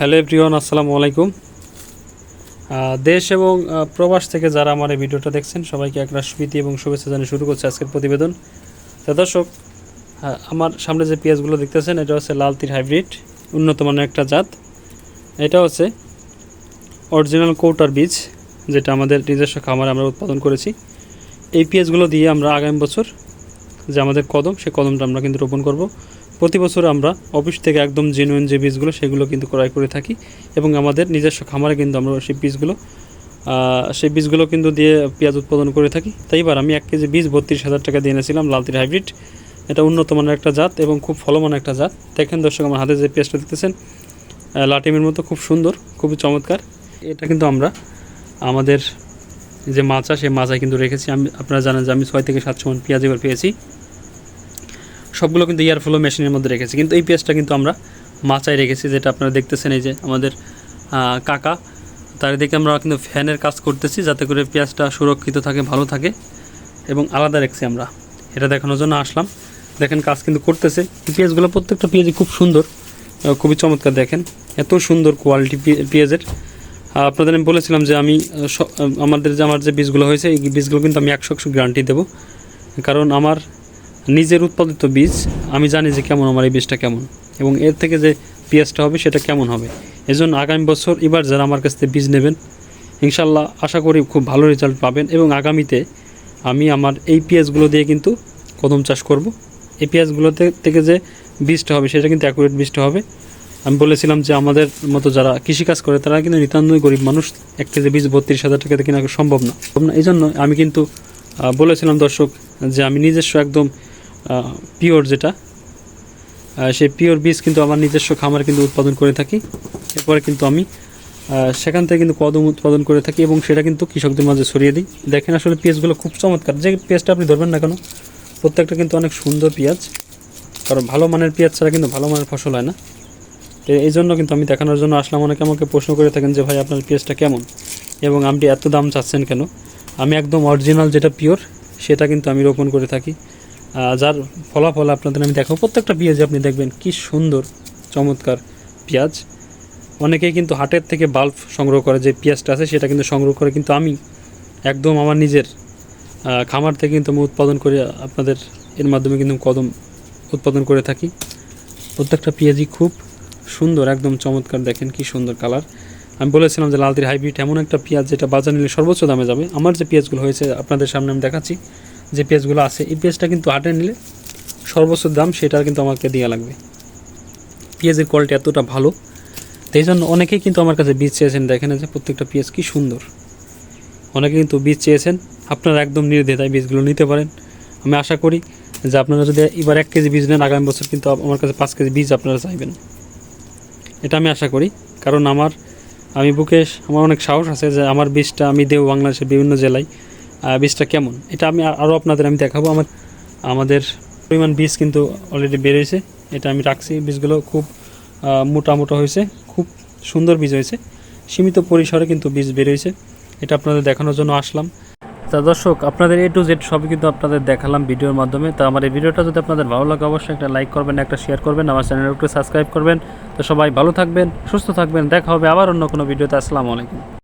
Hello everyone, আসসালামু আলাইকুম। দেশ এবং প্রবাস থেকে যারা আমার এই ভিডিওটা দেখছেন, সবাইকে এক রাষ্ট্রপতি এবং শুভেচ্ছা জানিয়ে শুরু করছে আজকের প্রতিবেদন। তো দর্শক আমার সামনে যে পেঁয়াজগুলো দেখতেছেন, এটা হচ্ছে লাল তীর হাইব্রিড, উন্নত মানের একটা জাত। এটা হচ্ছে অরিজিনাল কৌটার বীজ, যেটা আমাদের নিজস্ব খামারে আমরা উৎপাদন করেছি। এই পেঁয়াজগুলো দিয়ে আমরা আগামী বছর যে আমাদের কদম সেই কদমটা আমরা কিন্তু রোপণ করব। প্রতি বছর আমরা অফিস থেকে একদম জেনুইন যে বীজগুলো সেগুলো কিন্তু ক্রয় করে থাকি এবং আমাদের নিজস্ব খামারে কিন্তু আমরা সেই বীজগুলো সেই বীজগুলো কিন্তু দিয়ে পেঁয়াজ উৎপাদন করে থাকি। তাই এবার আমি এক কেজি বীজ বত্রিশ হাজার টাকা দিয়ে এনেছিলাম লালতির হাইব্রিড। এটা উন্নত মানের একটা জাত এবং খুব ফলমান একটা জাত। দেখেন দর্শক আমার হাতে যে পেঁয়াজটা দেখতেছেন আহ, লাটিমের মতো খুব সুন্দর খুবই চমৎকার। এটা কিন্তু আমরা আমাদের যে মাচা সেই মাচায় কিন্তু রেখেছি। আমি আপনারা জানেন যে আমি ছয় থেকে সাতশো মন পেঁয়াজ এবার পেয়েছি। সবগুলো কিন্তু ইয়ার ফ্লো মেশিনের মধ্যে রেখেছি। কিন্তু এই পেঁয়াজটা কিন্তু আমরা মাচায় রেখেছি, যেটা আপনারা দেখতেছেন এই যে আমাদের কাকা। তার দিকে আমরা কিন্তু ফ্যানের কাজ করতেছি যাতে করে পেঁয়াজটা সুরক্ষিত থাকে, ভালো থাকে এবং আলাদা রেখেছি আমরা। এটা দেখানোর জন্য আসলাম। দেখেন কাজ কিন্তু করতেছে। পেঁয়াজগুলো প্রত্যেকটা পেঁয়াজই খুব সুন্দর খুবই চমৎকার দেখেন। এত সুন্দর কোয়ালিটি পেঁয়াজের আপনাদের আমি বলেছিলাম যে আমি আমাদের যে, আমার যে বীজগুলো হয়েছে, এই বীজগুলো কিন্তু আমি একশো একশো গ্যারান্টি দেবো। কারণ আমার নিজের উৎপাদিত বীজ, আমি জানি যে কেমন, আমার এই বীজটা কেমন। এবং এর থেকে যে পেঁয়াজটা হবে, সেটা কেমন হবে। এজন্য আগামী বছর এবার যারা আমার কাছ থেকে বীজ নেবেন ইনশাল্লাহ আশা করি খুব ভালো রেজাল্ট পাবেন এবং আগামীতে আমি আমার এই পেঁয়াজগুলো দিয়ে কিন্তু কদম চাষ করব। এই পেঁয়াজগুলোতে থেকে যে বীজটা হবে, সেটা কিন্তু অ্যাকুরেট বীজটা হবে। আমি বলেছিলাম যে আমাদের মতো যারা কৃষিকাজ করে, তারা কিন্তু নিতান্তই গরিব মানুষ। এক কেজি বীজ বত্রিশ হাজার টাকাতে কেনা সম্ভব না। এই জন্য আমি কিন্তু বলেছিলাম দর্শক যে আমি নিজস্ব একদম পিওর যেটা। সেই পিওর বীজ কিন্তু আমার নিজস্ব খামারে কিন্তু উৎপাদন করে থাকি। এরপরে কিন্তু আমি সেখান থেকে কিন্তু কদম উৎপাদন করে থাকি এবং সেটা কিন্তু কৃষকদের মাঝে ছড়িয়ে দিই। দেখেন আসলে পেঁয়াজগুলো খুব চমৎকার। যে পেঁয়াজটা আপনি ধরবেন না কেন, প্রত্যেকটা কিন্তু অনেক সুন্দর পেঁয়াজ। কারণ ভালো মানের পেঁয়াজ ছাড়া কিন্তু ভালো মানের ফসল হয় না। তো এই জন্য কিন্তু আমি দেখানোর জন্য আসলাম। অনেকে আমাকে প্রশ্ন করে থাকেন যে, ভাই, আপনার পেঁয়াজটা কেমন? এবং আপনি এত দাম চাচ্ছেন কেন? আমি একদম অরিজিনাল যেটা পিওর সেটা কিন্তু আমি রোপণ করে থাকি। যার ফলাফল আপনাদের আমি দেখাবো। প্রত্যেকটা পেঁয়াজে আপনি দেখবেন কি সুন্দর, চমৎকার পেঁয়াজ। অনেকেই কিন্তু হাটের থেকে বাল্ব সংগ্রহ করে, যে পেঁয়াজটা আছে সেটা কিন্তু সংগ্রহ করে কিন্তু আমি একদম আমার নিজের খামার থেকে কিন্তু আমি উৎপাদন করে আপনাদের এর মাধ্যমে কিন্তু কদম উৎপাদন করে থাকি। প্রত্যেকটা পেঁয়াজই খুব সুন্দর, একদম চমৎকার। দেখেন কি সুন্দর কালার আমি বলেছিলাম যে লালতির হাইব্রিড এমন একটা পেঁয়াজ যেটা বাজার নিলে সর্বোচ্চ দামে যাবে। আমার যে পেঁয়াজগুলো হয়েছে আপনাদের সামনে আমি দেখাচ্ছি। যে পেঁয়াজগুলো আছে, এই পেঁয়াজটা কিন্তু হাটে নিলে সর্বোচ্চ দাম সেটা কিন্তু আমাকে দেওয়া লাগবে। পেঁয়াজের কোয়ালিটি এতটা ভালো, তো এই জন্য অনেকেই কিন্তু আমার কাছে বীজ চেয়েছেন, দেখেন যে প্রত্যেকটা পেঁয়াজ কি সুন্দর। অনেকে কিন্তু বীজ চেয়েছেন, আপনারা একদম নির্দ্বিধায় বীজগুলো নিতে পারেন। আমি আশা করি যে আপনারা যদি এবার এক কেজি বীজ নেন, আগামী বছর কিন্তু আমার কাছে পাঁচ কেজি বীজ আপনারা চাইবেন। এটা আমি আশা করি, কারণ আমার, আমি বুকে আমার অনেক সাহস আছে যে আমার বীজটা আমি দেব বাংলাদেশের বিভিন্ন জেলায়। বীজটা কেমন? এটা আমি আরও আপনাদের আমি দেখাবো। আমার, আমাদের পরিমাণ বীজ কিন্তু অলরেডি বেরিয়েছে। এটা আমি রাখছি। বীজগুলো খুব মোটা হয়েছে। খুব সুন্দর বীজ হয়েছে। সীমিত পরিসরে কিন্তু বীজ বেরিয়েছে। এটা আপনাদের দেখানোর জন্য আসলাম। তা দর্শক, আপনাদের এ টু জেড সবই কিন্তু আপনাদের দেখালাম ভিডিওর মাধ্যমে। তো আমার এই ভিডিওটা যদি আপনাদের ভালো লাগে, অবশ্যই একটা লাইক করবেন, একটা শেয়ার করবেন, আমার চ্যানেল একটু সাবস্ক্রাইব করবেন। তো সবাই ভালো থাকবেন, সুস্থ থাকবেন। দেখা হবে আবার অন্য কোনো ভিডিওতে। আসসালামু আলাইকুম।